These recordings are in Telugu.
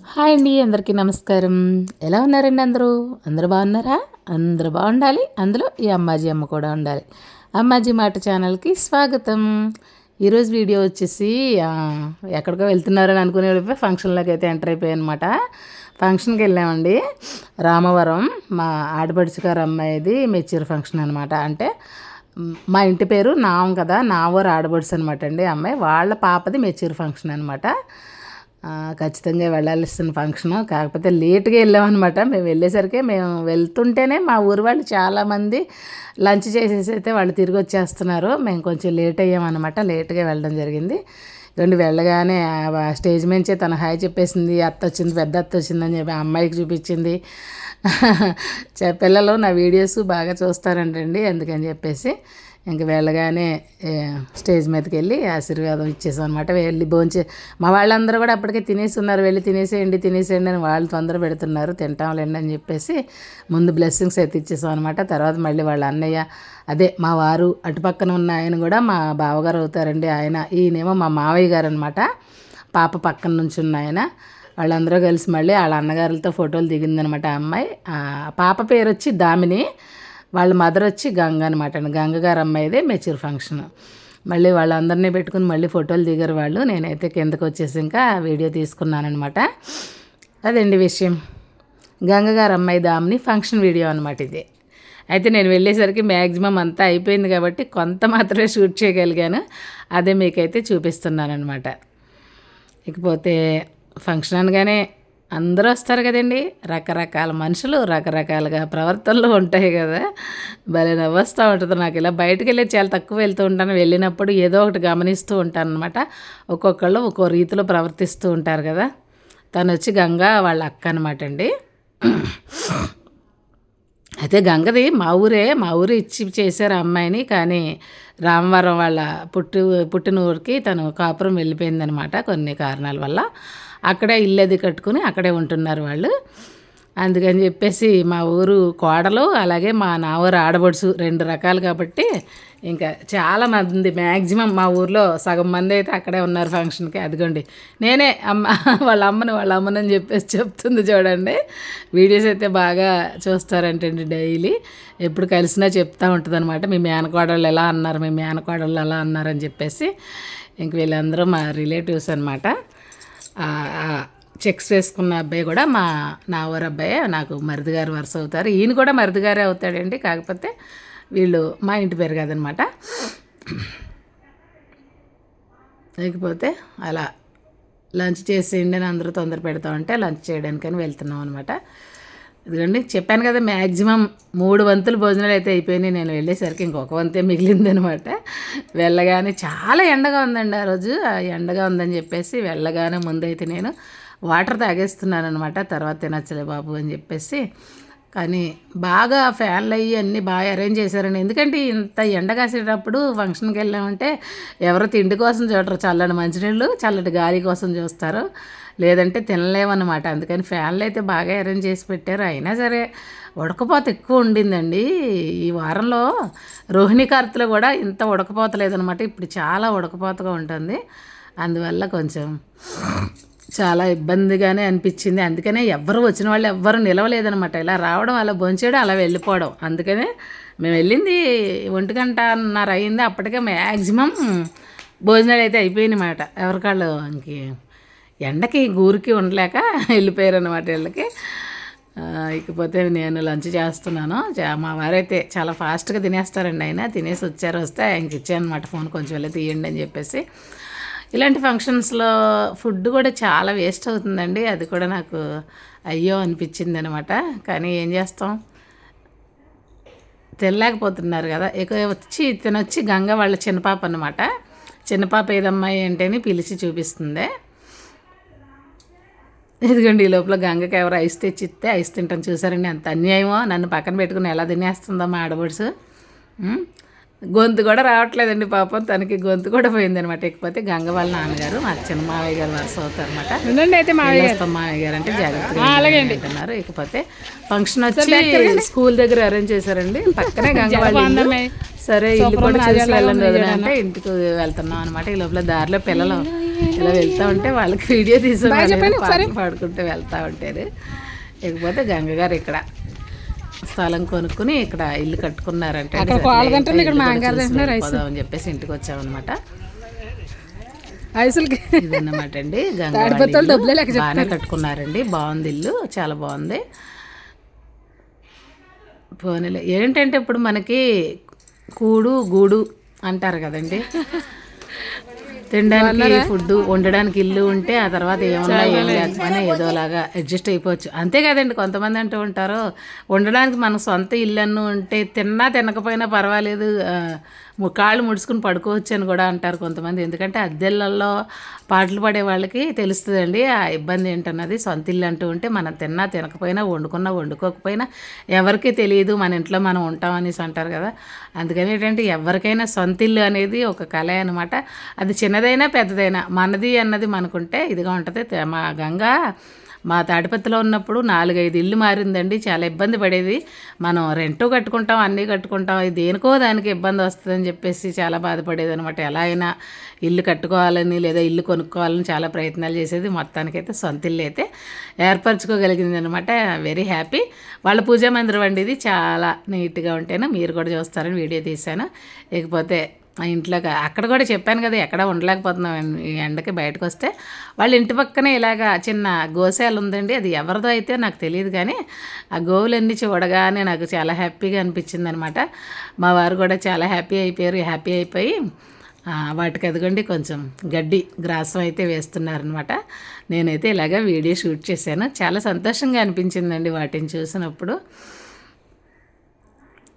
హాయ్ అండి అందరికీ నమస్కారం. ఎలా ఉన్నారండి అందరూ? అందరూ బాగున్నారా? అందరూ బాగుండాలి. అందులో ఈ అమ్మాజీ అమ్మ కూడా ఉండాలి. అమ్మాజీ మాట ఛానల్కి స్వాగతం. ఈరోజు వీడియో వచ్చేసి ఎక్కడికో వెళ్తున్నారని అనుకునే వెళ్ళిపోయి ఫంక్షన్లోకి అయితే ఎంటర్ అయిపోయాయి అనమాట ఫంక్షన్కి వెళ్ళామండి. రామవరం మా ఆడపడుచు గారు అమ్మాయిది మెచ్యూర్ ఫంక్షన్ అనమాట అంటే మా ఇంటి పేరు నావం కదా నావర్ ఆడబడుచు అనమాట అండి అమ్మాయి. వాళ్ళ పాపది మెచ్యూర్ ఫంక్షన్ అనమాట ఖచ్చితంగా వెళ్ళాల్సిన ఫంక్షను. కాకపోతే లేట్గా వెళ్ళామన్నమాట. మేము వెళ్ళేసరికి మేము వెళ్తుంటేనే మా ఊరు వాళ్ళు చాలామంది లంచ్ చేసేసి అయితే వాళ్ళు తిరిగి వచ్చేస్తున్నారు. మేము కొంచెం లేట్ అయ్యామన్నమాట. లేట్గా వెళ్ళడం జరిగింది. రెండు వెళ్ళగానే స్టేజ్ మించే తన హాయ్ చెప్పేసింది. అత్త వచ్చింది పెద్ద అత్త వచ్చిందని చెప్పి అమ్మాయికి చూపించింది. పిల్లలు నా వీడియోస్ బాగా చూస్తారంటండి అందుకని చెప్పేసి. ఇంక వెళ్ళగానే స్టేజ్ మీదకి వెళ్ళి ఆశీర్వాదం ఇచ్చేసాం అనమాట వెళ్ళి భోంచే మా వాళ్ళందరూ కూడా అప్పటికే తినేసి ఉన్నారు వెళ్ళి తినేసేయండి తినేసేయండి అని వాళ్ళు తొందర పెడుతున్నారు. తింటాంలేండి అని చెప్పేసి ముందు బ్లెస్సింగ్స్ అయితే ఇచ్చేసాం అనమాట తర్వాత మళ్ళీ వాళ్ళ అన్నయ్య అదే మా వారు అటుపక్కన ఉన్న ఆయన కూడా మా బావగారు అవుతారండి. ఆయన ఈయనేమో మా మావయ్య గారు అనమాట పాప పక్కన నుంచి ఉన్న ఆయన. వాళ్ళందరూ కలిసి మళ్ళీ వాళ్ళ అన్నగారులతో ఫోటోలు దిగిందనమాట ఆ అమ్మాయి. పాప పేరు వచ్చి దామిని. వాళ్ళ మదర్ వచ్చి గంగ అనమాట అండి. గంగ గారు అమ్మాయిదే మెచ్యూర్ ఫంక్షన్ మళ్ళీ వాళ్ళందరినీ పెట్టుకుని మళ్ళీ ఫోటోలు దిగారు వాళ్ళు. నేనైతే కిందకు వచ్చేసి ఇంకా వీడియో తీసుకున్నానమాట అదండి విషయం. గంగగారు అమ్మాయి దామిని ఫంక్షన్ వీడియో అనమాట ఇది. అయితే నేను వెళ్ళేసరికి మ్యాక్సిమం అంతా అయిపోయింది కాబట్టి కొంత మాత్రమే షూట్ చేయగలిగాను. అదే మీకైతే చూపిస్తున్నాను అనమాట ఇకపోతే ఫంక్షన్ అనగానే అందరూ వస్తారు కదండి. రకరకాల మనుషులు రకరకాలుగా ప్రవర్తనలు ఉంటాయి కదా. భలే నవ్వస్తూ ఉంటుంది నాకు. ఇలా బయటకు వెళ్ళి చాలా తక్కువ వెళ్తూ ఉంటాను. వెళ్ళినప్పుడు ఏదో ఒకటి గమనిస్తూ ఉంటాను అనమాట ఒక్కొక్కళ్ళు ఒక్కో రీతిలో ప్రవర్తిస్తూ ఉంటారు కదా. తను వచ్చి గంగా వాళ్ళ అక్క అనమాట అండి. అయితే గంగది మా ఊరే మా ఊరు ఇచ్చి చేశారు అమ్మాయిని. కానీ రామవరం వాళ్ళ పుట్టి పుట్టిన ఊరికి తను కాపురం వెళ్ళిపోయిందనమాట కొన్ని కారణాల వల్ల. అక్కడే ఇల్లు అది కట్టుకుని అక్కడే ఉంటున్నారు వాళ్ళు. అందుకని చెప్పేసి మా ఊరు కోడలు అలాగే మా నా ఊరు ఆడబడుచు రెండు రకాలు కాబట్టి ఇంకా చాలా మంది మ్యాక్సిమం మా ఊర్లో సగం మంది అయితే అక్కడే ఉన్నారు ఫంక్షన్కి. అదిగోండి. నేనే అమ్మ వాళ్ళ అమ్మని వాళ్ళ అమ్మని చెప్పేసి చెప్తుంది చూడండి. వీడియోస్ అయితే బాగా చూస్తారంటండి డైలీ. ఎప్పుడు కలిసినా చెప్తూ ఉంటుంది అనమాట మీ మేనకోడళ్ళు ఎలా అన్నారు మీ మేనకోడళ్ళు ఎలా అన్నారని చెప్పేసి ఇంక వీళ్ళందరూ మా రిలేటివ్స్ అనమాట చెక్స్ వేసుకున్న అబ్బాయి కూడా మా నా అబ్బాయే. అబ్బాయి నాకు మరిది గారు వరుస అవుతారు. ఈయన కూడా మరిది గారే అవుతాడండి కాకపోతే వీళ్ళు మా ఇంటి పేరు కదనమాట. లేకపోతే అలా లంచ్ చేసేయండి అని అందరూ తొందర పెడతా ఉంటే లంచ్ చేయడానికని వెళ్తున్నాం అనమాట. ఇదిగోండి చెప్పాను కదా మ్యాక్సిమం మూడు వంతులు భోజనాలు అయితే అయిపోయినాయి. నేను వెళ్ళేసరికి ఇంకొక వంతే మిగిలిందనమాట. వెళ్ళగానే చాలా ఎండగా ఉందండి ఆ రోజు. ఆ ఎండగా ఉందని చెప్పేసి వెళ్ళగానే ముందైతే నేను వాటర్ తాగేస్తున్నాను అనమాట తర్వాత తినచ్చలే బాబు అని చెప్పేసి. కానీ బాగా ఫ్యాన్లు అయ్యి అన్నీ బాగా అరేంజ్ చేశారండి. ఎందుకంటే ఇంత ఎండ కాసేటప్పుడు ఫంక్షన్కి వెళ్ళామంటే ఎవరు తిండి కోసం చూడరు. చల్లని మంచినీళ్ళు చల్లటి గాలి కోసం చూస్తారు. లేదంటే తినలేమన్నమాట. అందుకని ఫ్యాన్లు అయితే బాగా అరేంజ్ చేసి పెట్టారు. అయినా సరే ఉడకపోత ఎక్కువ ఉండిందండి. ఈ వారంలో రోహిణి కార్తెలో కూడా ఇంత ఉడకపోత లేదనమాట ఇప్పుడు చాలా ఉడకపోతగా ఉంటుంది. అందువల్ల కొంచెం చాలా ఇబ్బందిగానే అనిపించింది. అందుకనే ఎవ్వరు వచ్చిన వాళ్ళు ఎవ్వరు నిలవలేదనమాట ఇలా రావడం అలా భోంచేయడం అలా వెళ్ళిపోవడం. అందుకనే మేము వెళ్ళింది ఒంటి గంటన్నర అయింది. అప్పటికే మ్యాక్సిమం భోజనాలు అయితే అయిపోయినమాట ఎవరికాళ్ళు ఇంక ఎండకి గూరికి ఉండలేక వెళ్ళిపోయారు అనమాట వీళ్ళకి ఇకపోతే నేను లంచ్ చేస్తున్నాను. మా వారైతే చాలా ఫాస్ట్గా తినేస్తారండి ఆయన. తినేసి వచ్చారు వస్తే ఆయనకి ఇచ్చాను అనమాట ఫోన్. కొంచెం వెళ్ళి తీయండి అని చెప్పేసి. ఇలాంటి ఫంక్షన్స్లో ఫుడ్ కూడా చాలా వేస్ట్ అవుతుందండి. అది కూడా నాకు అయ్యో అనిపించింది అనమాట కానీ ఏం చేస్తాం? తినలేకపోతున్నారు కదా. ఇక వచ్చి తినొచ్చి గంగ వాళ్ళ చిన్నపాప అనమాట చిన్నపాప ఏదమ్మాయి అంటేని పిలిచి చూపిస్తుంది. ఇదిగోండి ఈ లోపల గంగకి ఎవరు ఐస్ తెచ్చి ఇస్తే ఐస్ తింటాను చూసారండి అంత అన్యాయమో. నన్ను పక్కన పెట్టుకుని ఎలా తినేస్తుందో మా ఆడబడుసు. గొంతు కూడా రావట్లేదండి పాపం. తనకి గొంతు కూడా పోయిందనమాట ఇకపోతే గంగ వాళ్ళ నాన్నగారు మా చిన్న మావయ్య గారు వరుస అవుతారు అనమాట ఉండండి అయితే మావయ్య గారు. అంటే జాగ్రత్తగా అంటున్నారు. ఇకపోతే ఫంక్షన్ వచ్చి స్కూల్ దగ్గర అరేంజ్ చేశారండి. పక్కనే గంగ వాళ్ళ. సరే ఇల్లు కూడా చూసి వెళ్ళండి వదినా అంటే ఇంటికి వెళ్తున్నాం అనమాట ఈ లోపల దారిలో పిల్లలు ఇలా వెళ్తా ఉంటే వాళ్ళకి వీడియో పాటలు పాడుకుంటూ వెళ్తా ఉంటారు ఇకపోతే గంగగారు ఇక్కడ. స్థలం కొనుక్కుని ఇక్కడ ఇల్లు కట్టుకున్నారంటే. పోదామని చెప్పేసి ఇంటికి వచ్చామన్నమాట. ఇదన్నమాట అండి బాగానే కట్టుకున్నారండి బాగుంది ఇల్లు చాలా బాగుంది. పోనీలే ఏంటంటే ఇప్పుడు మనకి కూడు గూడు అంటారు కదండి. తినడానికి ఫుడ్ వండడానికి ఇల్లు ఉంటే ఆ తర్వాత ఏమన్నా ఏం లేకపోయినా ఏదోలాగా అడ్జస్ట్ అయిపోవచ్చు. అంతే కదండి కొంతమంది అంటూ ఉంటారు వండడానికి మన సొంత ఇల్లు అన్ను ఉంటే తిన్నా తినకపోయినా పర్వాలేదు కాళ్ళు ముడుచుకుని పడుకోవచ్చు అని కూడా అంటారు కొంతమంది. ఎందుకంటే అద్దెళ్ళల్లో పాటలు పాడే వాళ్ళకి తెలుస్తుందండి ఆ ఇబ్బంది ఏంటన్నది. సొంత ఇల్లు అంటూ ఉంటే మనం తిన్నా తినకపోయినా వండుకున్నా వండుకోకపోయినా ఎవరికీ తెలియదు మన ఇంట్లో మనం ఉంటాం అనేసి అంటారు కదా. అందుకని ఏంటంటే ఎవరికైనా సొంత ఇల్లు అనేది ఒక కళ అనమాట అది చిన్నదైనా పెద్దదైనా మనది అన్నది మనకుంటే ఇదిగా ఉంటుంది. మా గంగా మా తాడిపత్రిలో ఉన్నప్పుడు నాలుగైదు ఇల్లు మారిందండి చాలా ఇబ్బంది పడేది. మనం రెంటు కట్టుకుంటాం అన్నీ కట్టుకుంటాం దేనికో దానికి ఇబ్బంది వస్తుందని చెప్పేసి చాలా బాధపడేది అనమాట ఎలా అయినా ఇల్లు కట్టుకోవాలని లేదా ఇల్లు కొనుక్కోవాలని చాలా ప్రయత్నాలు చేసేది. మొత్తానికైతే సొంత ఇల్లు అయితే ఏర్పరచుకోగలిగింది అనమాట వెరీ హ్యాపీ వాళ్ళ పూజా మందిరం అండి ఇది. చాలా నీట్గా ఉంటేనే మీరు కూడా చూస్తారని వీడియో తీశాను. ఇకపోతే ఆ ఇంట్లోకి. అక్కడ కూడా చెప్పాను కదా ఎక్కడ ఉండలేకపోతున్నాం. ఈ ఎండకి బయటకు వస్తే వాళ్ళ ఇంటి పక్కనే ఇలాగా చిన్న గోశాల ఉందండి. అది ఎవరిదో అయితే నాకు తెలియదు కానీ ఆ గోవులన్నీ చూడగానే నాకు చాలా హ్యాపీగా అనిపించింది అనమాట మా వారు కూడా చాలా హ్యాపీ అయిపోయారు. హ్యాపీ అయిపోయి వాటికి అదిగోండి కొంచెం గడ్డి గ్రాసం అయితే వేస్తున్నారనమాట. నేనైతే ఇలాగ వీడియో షూట్ చేశాను. చాలా సంతోషంగా అనిపించిందండి వాటిని చూసినప్పుడు.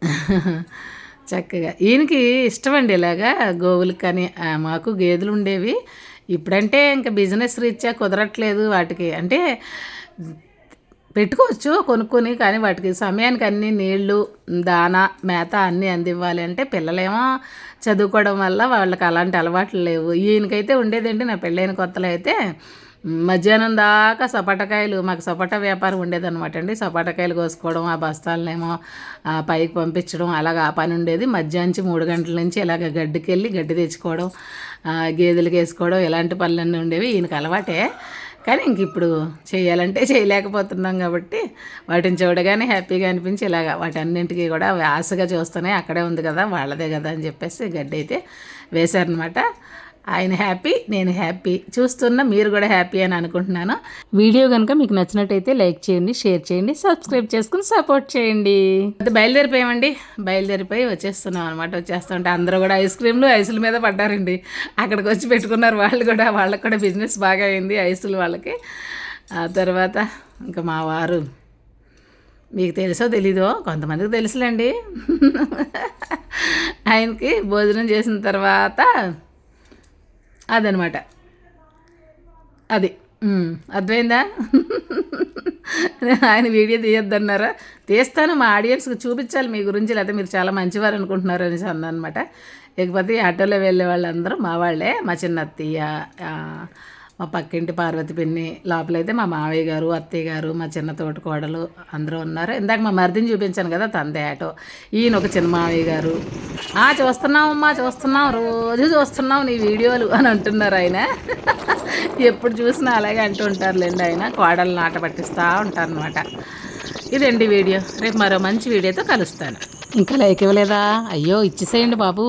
చక్కగా. ఈయనకి ఇష్టమండి ఇలాగా గోవులు కానీ మాకు గేదెలు ఉండేవి. ఇప్పుడంటే ఇంకా బిజినెస్ రీత్యా కుదరట్లేదు వాటికి. అంటే పెట్టుకోవచ్చు కొనుక్కొని కానీ వాటికి సమయానికి అన్ని నీళ్ళు దాన మేత అన్నీ అందివ్వాలి అంటే పిల్లలేమో చదువుకోవడం వల్ల వాళ్ళకి అలాంటి అలవాట్లు లేవు. ఈయనకైతే ఉండేదండి నా పెళ్ళైన కొత్తలో అయితే మధ్యాహ్నం దాకా సపోటాకాయలు మాకు సపోటా వ్యాపారం ఉండేదన్నమాట అండి. సపోటాకాయలు కోసుకోవడం ఆ బస్తాలనేమో పైకి పంపించడం అలాగ ఆ పని ఉండేది. మధ్యాహ్నం మూడు గంటల నుంచి ఇలాగ గడ్డికి వెళ్ళి గడ్డి తెచ్చుకోవడం గేదెలకు వేసుకోవడం ఇలాంటి పనులన్నీ ఉండేవి. ఈయనకి అలవాటే. కానీ ఇంక ఇప్పుడు చేయాలంటే చేయలేకపోతున్నాం కాబట్టి వాటిని చూడగానే హ్యాపీగా అనిపించి ఇలాగ వాటన్నింటికి కూడా ఆశగా చూస్తూనే అక్కడే ఉంది కదా వాళ్ళదే కదా అని చెప్పేసి గడ్డి అయితే వేశారనమాట. ఆయన హ్యాపీ నేను హ్యాపీ. చూస్తున్న మీరు కూడా హ్యాపీ అని అనుకుంటున్నాను. వీడియో కనుక మీకు నచ్చినట్టయితే లైక్ చేయండి షేర్ చేయండి సబ్స్క్రైబ్ చేసుకుని సపోర్ట్ చేయండి. బయలుదేరిపోయామండి. బయలుదేరిపోయి వచ్చేస్తున్నాం అనమాట వచ్చేస్తుంటే అందరూ కూడా ఐస్ క్రీమ్లు ఐసుల మీద పడ్డారండి. అక్కడికి వచ్చి పెట్టుకున్నారు వాళ్ళు కూడా. వాళ్ళకి కూడా బిజినెస్ బాగా అయింది ఐసులు వాళ్ళకి. ఆ తర్వాత ఇంకా మా వారు మీకు తెలుసో తెలీదో కొంతమందికి తెలుసులేండి. ఆయనకి భోజనం చేసిన తర్వాత అదనమాట. అది. అర్థమైందా? ఆయన వీడియో తీయొద్దన్నారా? తీస్తాను మా ఆడియన్స్కి చూపించాలి మీ గురించి లేకపోతే మీరు చాలా మంచివారు అనుకుంటున్నారు అనేసి అందనమాట ఇకపోతే ఈ ఆటోలో వెళ్ళే వాళ్ళందరూ మా వాళ్ళే మా చిన్న అత్తయ్య మా పక్కింటి పార్వతి పిన్ని లోపలైతే మా మావయ్య గారు అత్తయ్య గారు మా చిన్న తోటి కోడలు అందరూ ఉన్నారు. ఇందాక మా మరిదిని చూపించాను కదా తందే ఆటో. ఈయన ఒక చిన్న మావయ్య గారు "ఆ, చూస్తున్నాం అమ్మా చూస్తున్నాం రోజు చూస్తున్నాం నీ వీడియోలు అని అంటున్నారు ఆయన. ఎప్పుడు చూసినా అలాగే అంటూ ఉంటారులేండి ఆయన. కోడలు నాట పట్టిస్తూ ఉంటారనమాట ఇదండి వీడియో? రేపు మరో మంచి వీడియోతో కలుస్తాను. ఇంకా లైక్ ఇవ్వలేదా? అయ్యో ఇచ్చేసేయండి బాబు.